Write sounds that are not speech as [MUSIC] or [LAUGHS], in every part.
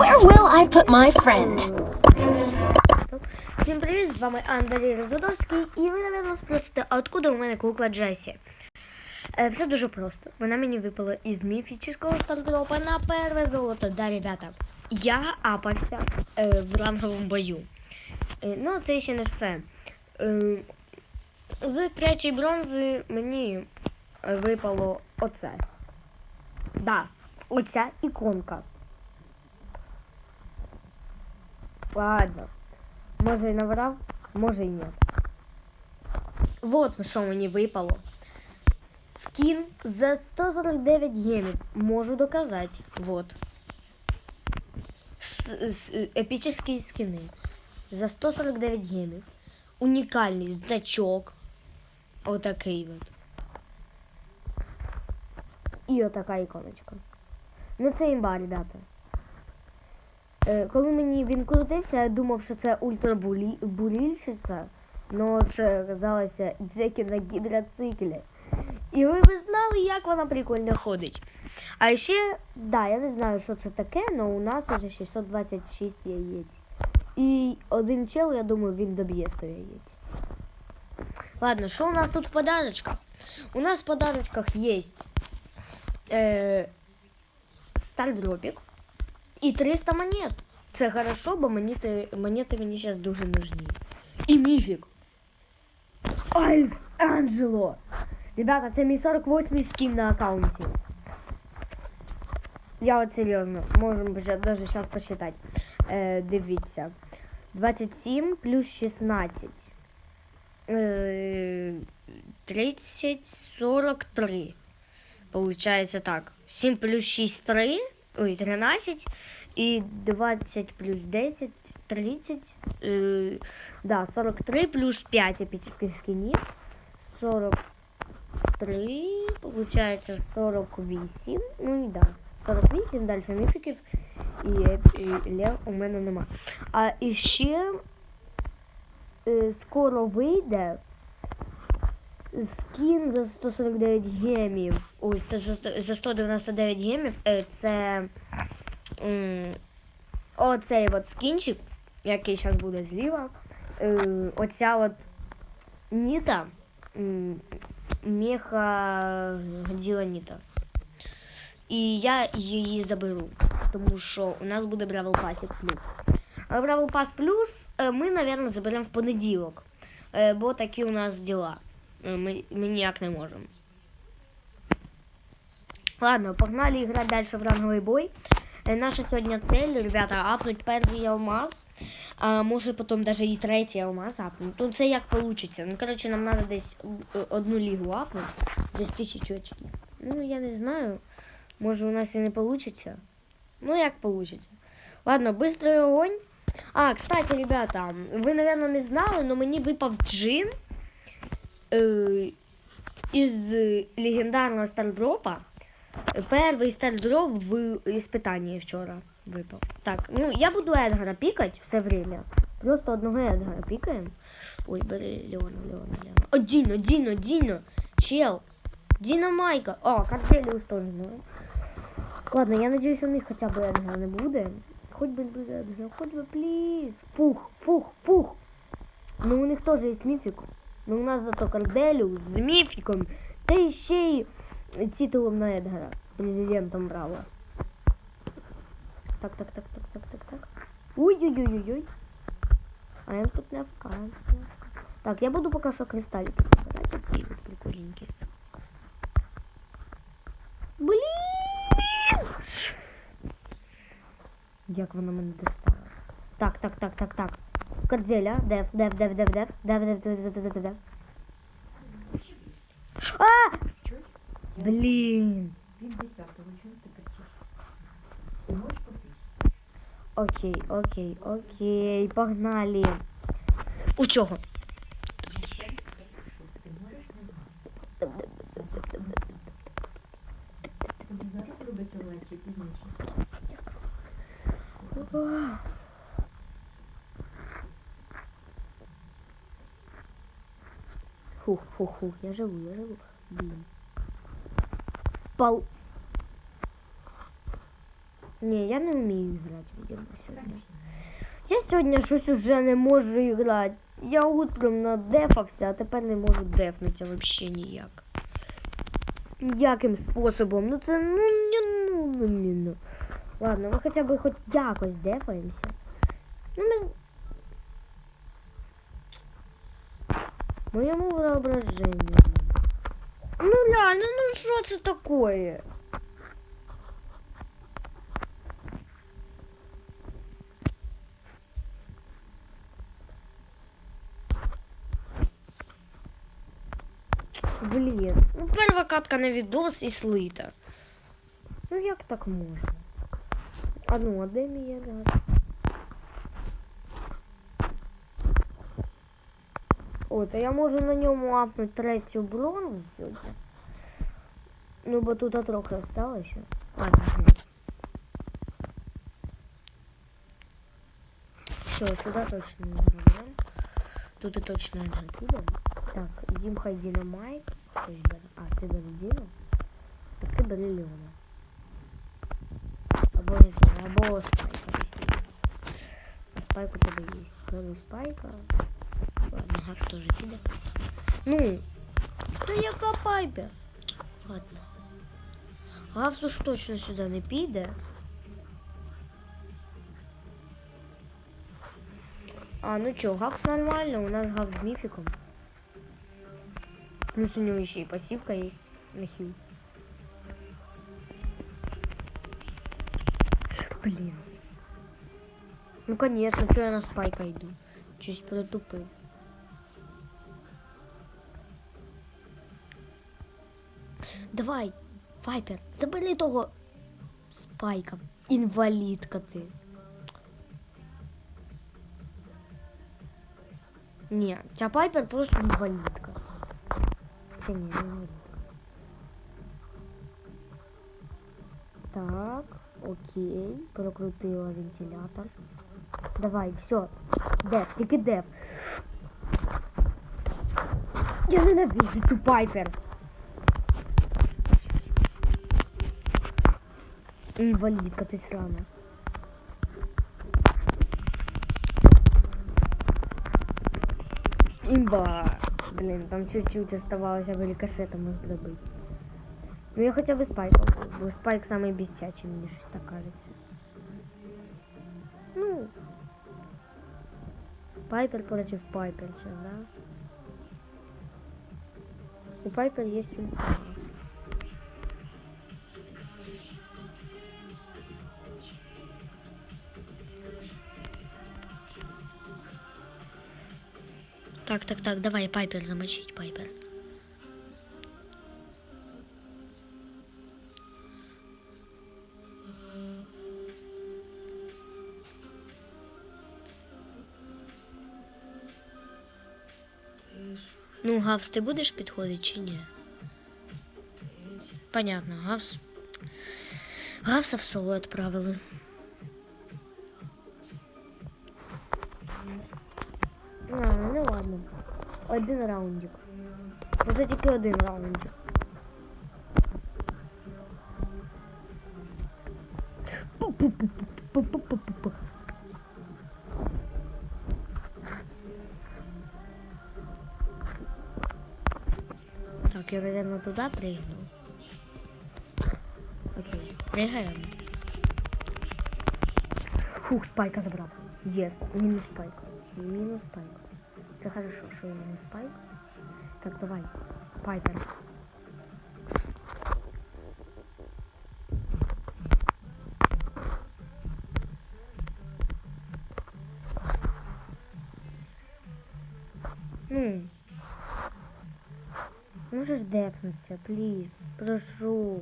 Where will I put my friend? Всім привіт, з вами Андрій Розудовський, і ви, напевно, спросите, а откуда у мене кукла Джесі? Е, все дуже просто. Вона мені випала із міфічного стардропа на перше золото. Да, ребята, я апався е, в ранговому бою. Е, ну, це ще не все. Е, з третьої бронзи мені е, випало оце. Да, оця іконка. Ладно. Може і наврав, може і ні. Вот що мені випало. Скін за 149 гемів. Можу доказати. Вот. С- с- Епічні скини. За 149 гемів. Унікальний значок. Отакий от. І отака іконочка. Ну це імба, ребята. Е, коли мені він крутився, я думав, що це ультрабурільщиця, але це оказалося Джекі на гідроциклі. І ви б знали, як вона прикольно ходить. А ще, да, я не знаю, що це таке, але у нас вже 626 яєць. І один чел, я думаю, він доб'є 100 яєць. Ладно, що у нас тут в подарочках? У нас в подарочках є е, стардропік. І 300 монет. Це хорошо, бо монети, монети мені зараз дуже нужні. І міфік. Альф Анджело. Ребята, це мій 48 скін на аккаунті. Я от серйозно, можемо навіть зараз посчитати. Е, дивіться. 27 плюс 16. Е, 30, 43. Получается так. 7 плюс 6, 3. Ой, 13. И 20 плюс 10, 30. Э, да, 43 плюс 5 эпических скинів. 43. Получается 48. Ну и да. 48, дальше міфіків. І, і лев у мене нема. А іще е, скоро вийде скін за 149 гемів. Ой, за- за 199 гемів. Е, Це оцей от скінчик, який зараз буде зліва. Е, Оця от Ніта. м, Меха Ніта. І я її заберу, тому що у нас буде Бравл Пасік плюс. Бравл Пас плюс е, ми, мабуть, заберемо в понеділок. Е, Бо такі у нас діла. Ми, ми ніяк не можемо. Ладно, погнали играть дальше в ранговый бой. Е, Наша сьогодні цель, ребята, апнуть перший алмаз. А може потім даже і третій алмаз апнуть. Ну це як получится. Ну, коротше, нам треба десь е, одну лігу апнути. Десь тисячу очків. Ну, я не знаю. Може у нас і не получится. Ну, як получится. Ладно, быстрый огонь. А, кстати, ребята, ви, наверное, не знали, но мені випав джин е, із легендарного стардропа. Перший стардроп в іспитанні вчора випав. Так, ну я буду Едгара пікати все время. Просто одного Едгара пікаємо. Ой, бери Леона, Леона, Леона. О, Діно, Діно, Діно. Чел. Діно Майка. О, картелі устойно. Ладно, я надеюсь, у них хоча б Едгара не буде. Хоч би буде Едгар, хоч би, пліз. Фух, фух, фух. Ну у них теж є міфік. Ну у нас зато карделю з міфіком. Та ще й титулом на Едгара. Президентом Браво. Так, так, так, так, так, так, так. Ой-ой-ой-ой-ой. А я тут не АФК. Так, я буду пока що кристаллики собирать. Оці от прикольненькі. Блін! Як вона мене достала? Так, так, так, так, так. Корделя, дев, дев, дев, дев, дев, дев, дев, дев, дев, дев, дев. А! Блін. Він десятого, чого ти кричиш? Ти можеш попити? Окей, окей, окей, погнали. У чого? Я ще раз перепишу. Ти можеш не знати. Тобі зараз робити лайк чи пізніше? Фух, фух, фух, я живу, я живу. Блін. Спал. Ні, я не вмію грати, видимо, сьогодні. Я сьогодні щось уже не можу грати. Я утром надефався, а тепер не можу дефнутися взагалі ніяк. Ніяким способом. Ну це ну ні, ну, ну, ні, ну. Ладно, ми хоча б хоч якось дефаємося. Ну ми. Моєму воображенню. Ну реально, ну що це таке? Блін, ну перша катка на відос і слита. Ну як так можна? А ну, а де мій рад? О, то я можу на ньому апнути третю бронзу сьогодні. Ну, бо тут трохи осталось ще. Ладно. Все, сюда точно не заберем. Тут и точно не заберем. Так, Димка йди на майк. Хтось бере. А, ти бери Діму. Так ти бери Леона. Або не знаю, або спайка візьми. А спайк у тебе є. Бери спайка. Ладно, Гакс теж піде. Ну, то яка пайпер? Ладно. Гавс уж точно сюди не піде. А, ну чё, Гавс нормально, у нас Гавс с мификом. Плюс у него еще и пассивка есть на хил. Блин. Ну конечно, что я на спайка иду? Чуть протупив. Давай, Вайпер, забери того спайка. Інвалідка ти. Ні, ця Пайпер просто інвалідка. Ні, не інвалідка. Так, окей, прокрутила вентилятор. Давай, все. Деф, тільки деф. Я ненавижу цю Пайпер. Інвалідка ти срана. Имба. Блин, там чуть-чуть оставалось, аби рикошетом их добыть. Ну я хотя бы спайком. Бо спайк самый бесячий, мені щось так кажется. Ну. Пайпер против Пайпер, чё, да? У Пайпер есть ультра. Так, так, так, давай Пайпер замочить, Пайпер. Ну, Гавс, ти будеш підходити чи ні? Понятно, Гавс. Гавса в соло відправили. Один раундик. Це тільки один раундик. Так, я, наверное, туда прыгну. Окей, прыгаем. Фух, спайка забрав. Єс, мінус спайк. Мінус спайк. Це хорошо, що я мінус спайк. Так, давай. Пайпер. Ну. Можеш дефнутися, пліз. Прошу.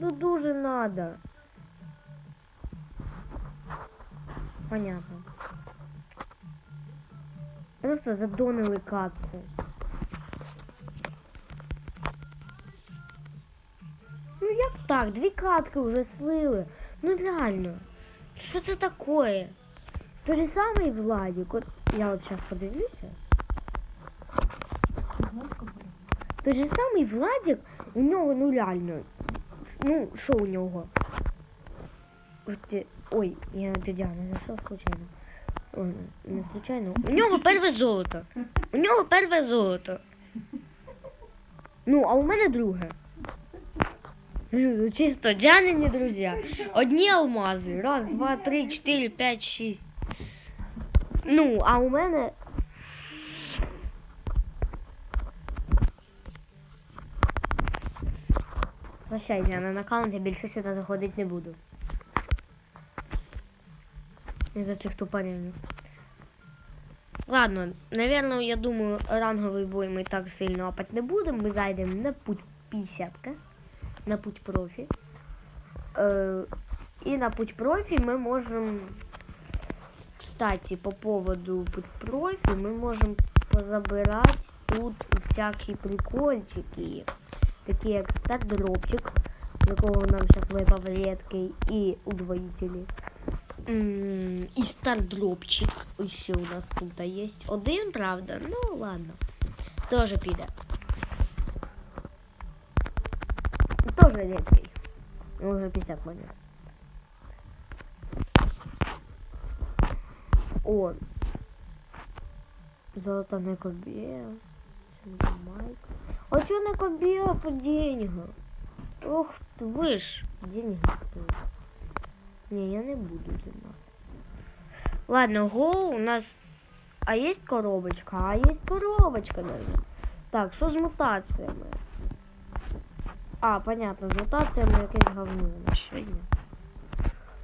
Ну дуже надо. Понятно. Просто задонили катку. Ну як так? Дві катки вже слили. Ну реально. Що це таке? Той же самий Владик. От я от зараз подивлюся. Той же самий Владик, у нього ну реально. Ну, що у нього? Ой, я до Діани зайшов случайно. Ой, не случайно. У нього перше золото. У нього перше золото. Ну, а у мене друге. Чисто Діанині друзі. Одні алмази. Раз, два, три, чотири, п'ять, шість. Ну, а у мене. Прощай, Діана, на аккаунт я більше сюди заходити не буду. Из-за цих тупорів. Ладно, наверное, я думаю, ранговий бой ми так сильно апать не будемо. Ми зайдемо на путь 50 на путь профі. Е, і на путь профі ми можемо. Кстати, по поводу путь профі ми можемо позабирати тут всякі прикольчики. Такі як стардропчик, якого нам зараз випав рідкий, і удвоїтелі. М, І стардропчик. Ще у нас тут є. Один, правда? Ну ладно. Тоже піде. Тоже редкий. Уже 50 монет. О. Золото не кобіє. Майк. А чё на кобіє по деньгам? Ох ты, вы ж деньги стоят. Не, я не буду знімати. Ладно, го у нас. А є коробочка? А є коробочка, наверное. Так, що з мутаціями? А, понятно, з мутаціями якесь говно на сьогодні.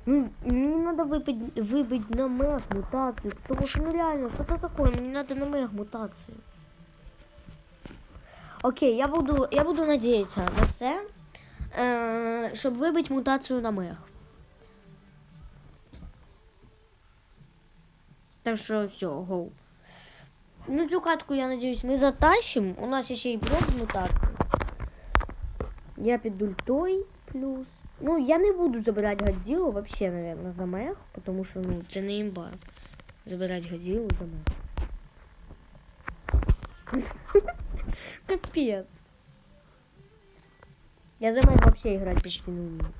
Ну, мені треба вибити, вибити на мех мутацію, тому що ну реально, що це таке? Мені треба на мех мутацію. Окей, я буду, я буду надіятися на все, е, щоб вибити мутацію на мех. Так що все, гоу. Ну, цю катку, я надіюсь, ми затащимо. У нас ще й блок з мутації. Я під ультой плюс. Ну, я не буду забирати Годзиллу вообще, наверное, за мех, потому що, ну, це не імба. Забирати Годзиллу за мех. [LAUGHS] Капец. Я за мех вообще играть почти не умею.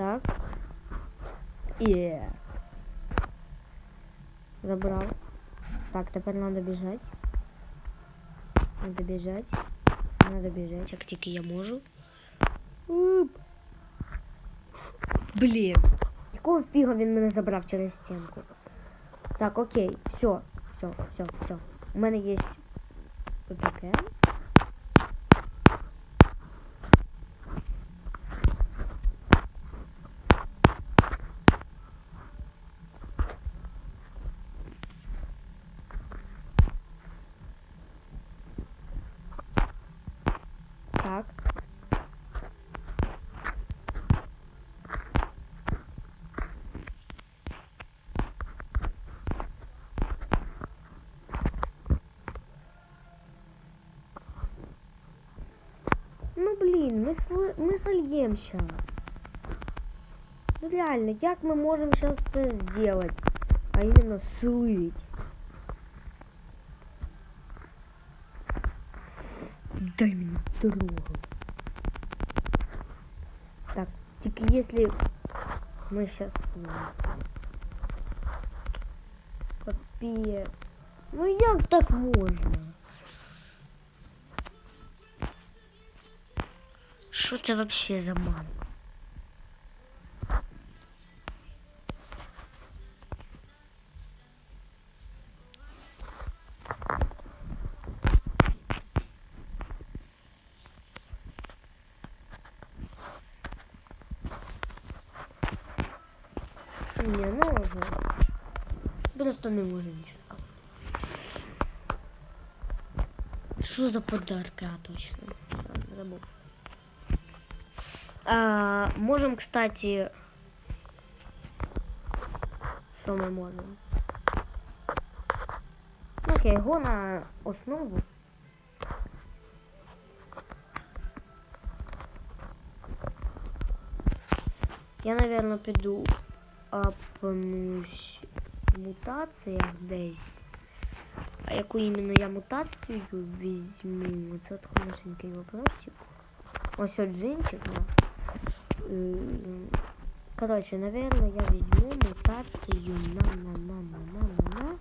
Так. Є. Забрал. Так, тепер надо бежать. Надо бежать. Надо бежать, як тільки я можу. Уп. Блін. Якого фіга він мене забрав через стінку? Так, окей, все, все, все, все. У мене є таке. Так. Ну блін, ми, сли... ми сольєм сейчас. Ну реально, як ми можемо сейчас це сделать? А именно слить. Дай мені дорогу. Так, тільки если мы сейчас... Капец. Ну як так можна? Що це вообще за ман? Не, ну уже. Просто не можу нічого сказати. Що за подарки, точно. Забув. А, можем, кстати... Що ми можемо? Окей, го на основу. Я, наверное, піду апнусь в мутаціях десь. А яку іменно я мутацію візьму? Це от хорошенький вопросик. Ось от джинчик, да. Короче, наверное, я возьму мутацию на на на на на на на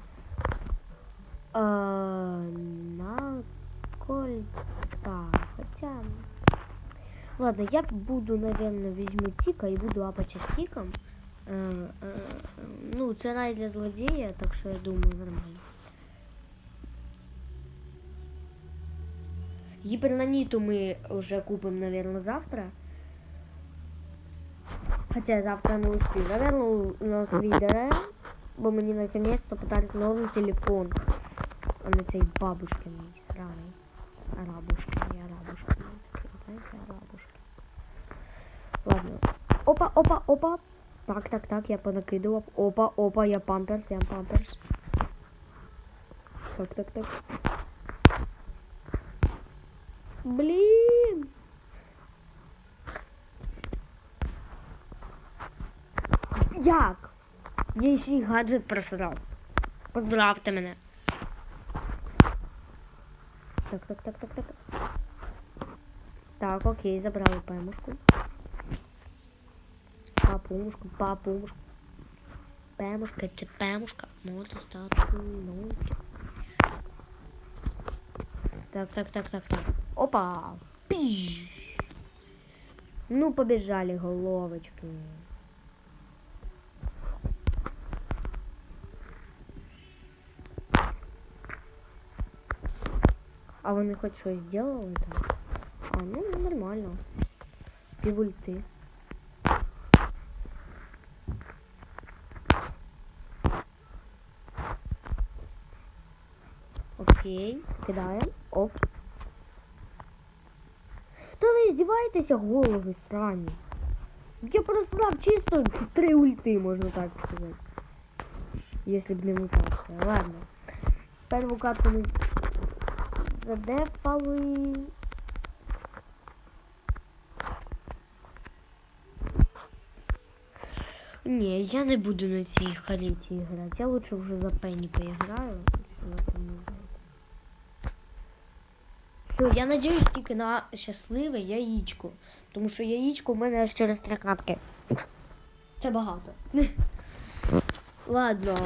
а, на кольта. Хотя, ладно, я буду, наверное, возьму тика и буду апача с тиком. Е, е, е, ну, це рай для злодея, так що я думаю, нормально. Гіпернаніту ми вже купимо, наверное, завтра. Хотя завтра не успею. Наверное, у нас відео, бо мені наконец-то подарить новий телефон. А не цей бабушкиний сраний. Арабушкин, я арабушка. Знаєте, арабушка. Ладно. Опа, опа, опа. Так, так, так, я понакидував. Опа, опа, я памперс, я памперс. Так, так, так. Блін. Як? Я ще й гаджет просрав. Поздравте мене. Так, так, так, так, так. Так, окей, забрали пемушку. Папумушку, папумушку. Пемушка чи пемушка може стати ночі. Так, так, так, так, так. Опа! Піш! Ну, побежали головочки. А вони хоч щось зробили там? А, ну нормально. Півульти. Окей, кидаємо. Оп. Та ви здіваєтеся, голови странні. Я просрав чисто три ульти, можна так сказати. Если б не мутація. Ладно. Перву катку ми задефали. Не, я не буду на цій халіті грати. Я лучше вже за Пенні поіграю. Все, я надіюсь тільки на щасливе яєчко. Тому що яєчко в мене аж через три катки. Це багато. [LAUGHS] Ладно.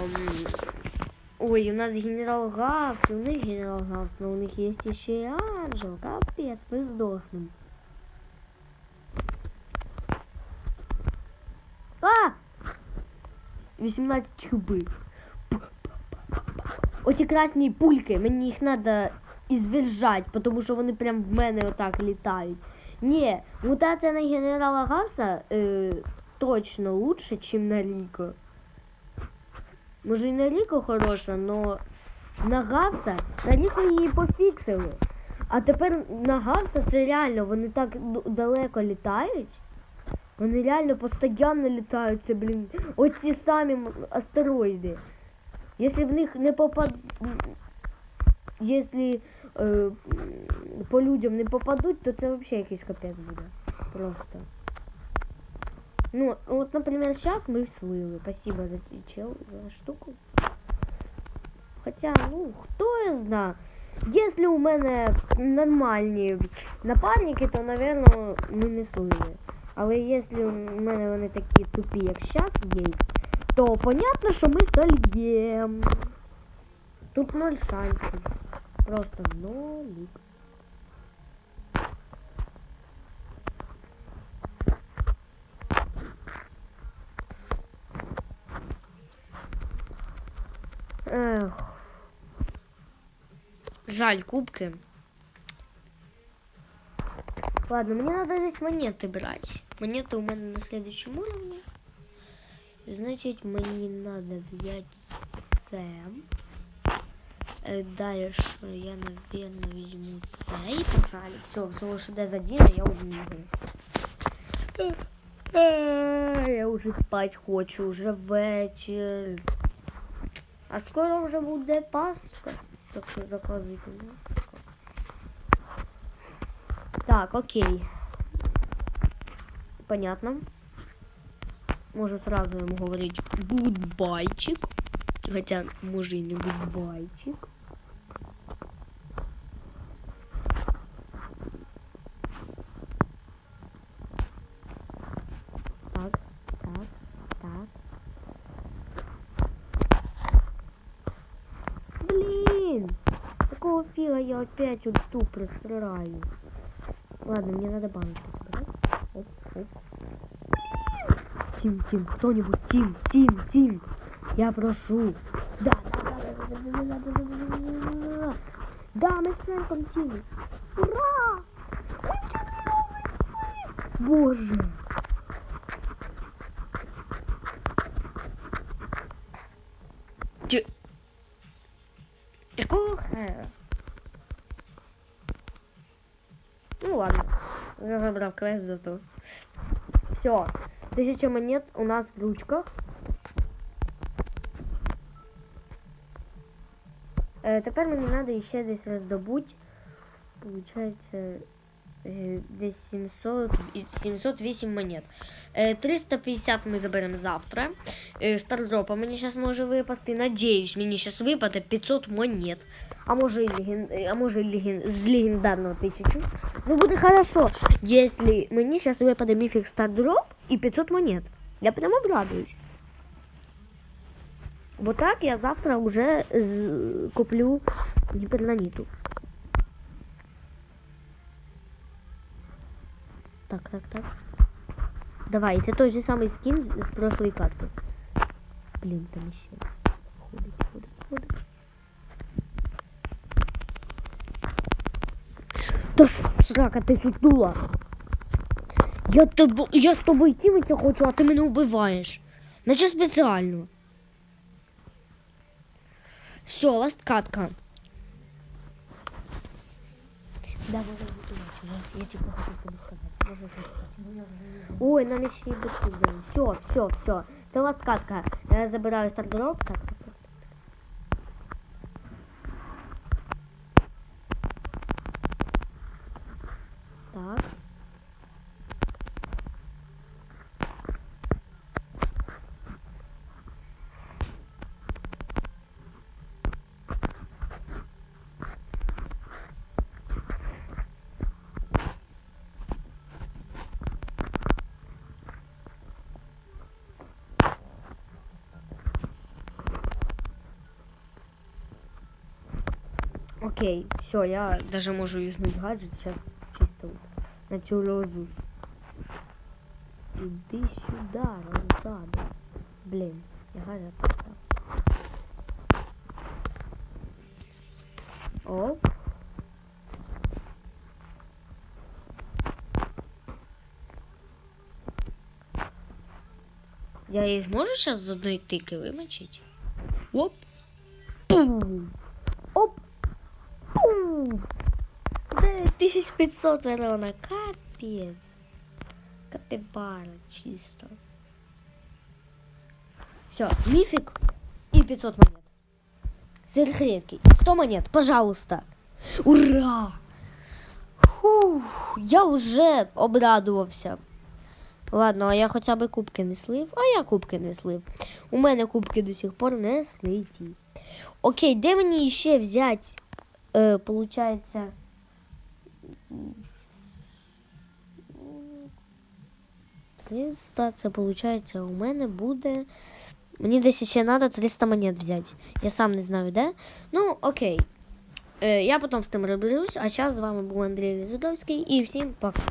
Ой, у нас генерал Гавс, у них генерал Гавс, но у них есть еще и Анжел. Капец, мы сдохнем. А! 18 чуби. Оці красні пульки, мені їх треба ізвержати, тому що вони прям в мене отак літають. Ні, мутація на генерала Гаса е, точно лучше, ніж на Ріко. Може і на Ріко хороша, но на Гавса, на Ріко її пофіксили. А тепер на Гавса це реально, вони так далеко літають. Вони реально постійно літають, це, блін, оці самі астероїди. Якщо в них не попад... Якщо е, по людям не попадуть, то це взагалі якийсь капець буде. Просто. Ну, вот, например, сейчас мы слили. Спасибо за чел, за штуку. Хотя, ну, хто я знає. Якщо у мене нормальні напарники, то, напевно, ми не слили. Але якщо у мене вони такі тупі, як зараз є, то понятно, що ми сольєм. Тут ноль шансів. Просто нолік. Ех. Жаль кубки. Ладно, мне надо здесь монеты брать. Монеты у меня на следующем уровне. Значит, мне надо взять Сэм. Э, Дальше я, наверное, возьму цей. Погнали. Все, все лошадей задела, я убегаю. Я уже спать хочу, уже вечір. А скоро вже буде Пасха. Так що заказуйте. Так, окей. Понятно. Можу сразу ему говорить гудбайчик. Хотя, може і не гудбайчик. Опять ульту просраю? Ладно, мне надо баночку собрать. Оп, оп. Тим, Тим, кто-нибудь, Тим, Тим, Тим. Я прошу. Да, да, да, да, да, да, да, да, да, да, да, да, да, мы с Фрэнком Тим. Ура! Чемпионы! Боже! Тю- Якого хера? Ну ладно. Я забрав квест зато. Все. Тысяча монет у нас в ручках. Е, тепер мені треба ще десь роздобути. Получається е, десь 700, і- 708 монет. Е, 350 ми заберемо завтра. Е, Стардропа мені зараз може випасти. Надіюсь, мені зараз випаде 500 монет. а може, леген... а може леген... з легендарного тысячу. Ну будет хорошо, если мне сейчас выпадет мифик стардроп и 500 монет. Я прям обрадуюсь. Вот так я завтра уже з... куплю гіперланіту. Так, так, так. Давай, это тот же самый скин с прошлой карты. Блин, там еще. Ходит, ходит, ходит. Та ж, срака, ти сутула. Я, тобо, я з тобою тімитися хочу, а ти мене вбиваєш. Наче спеціально. Все, ласт катка. Да. Я типу хочу. Ой, нам ще й бути дали. Все, все, все. Це ласт катка. Я забираю стардроп. Так. Окей, все, я даже можу юзнуть гаджет сейчас на цю розу. Іди сюди. Блін, я гаджет поставив. Оп. Я її зможу зараз з одної тики вимочити? Оп. 1500 ворона, капец. Капибара чисто. Все, мифик и 500 монет. Сверхредкий. 100 монет, пожалуйста. Ура! Фух, я вже обрадувався. Ладно, а я хоча б кубки не слив, а я кубки не слив. У мене кубки до сих пор не слиті. Окей, де мені ще взяти, е, Триста, це виходить, у мене буде. Мені десь ще треба 300 монет взяти. Я сам не знаю, де. Ну, окей. Е, я потім з тим розберусь, а зараз з вами був Андрій Візудовський і всім пока.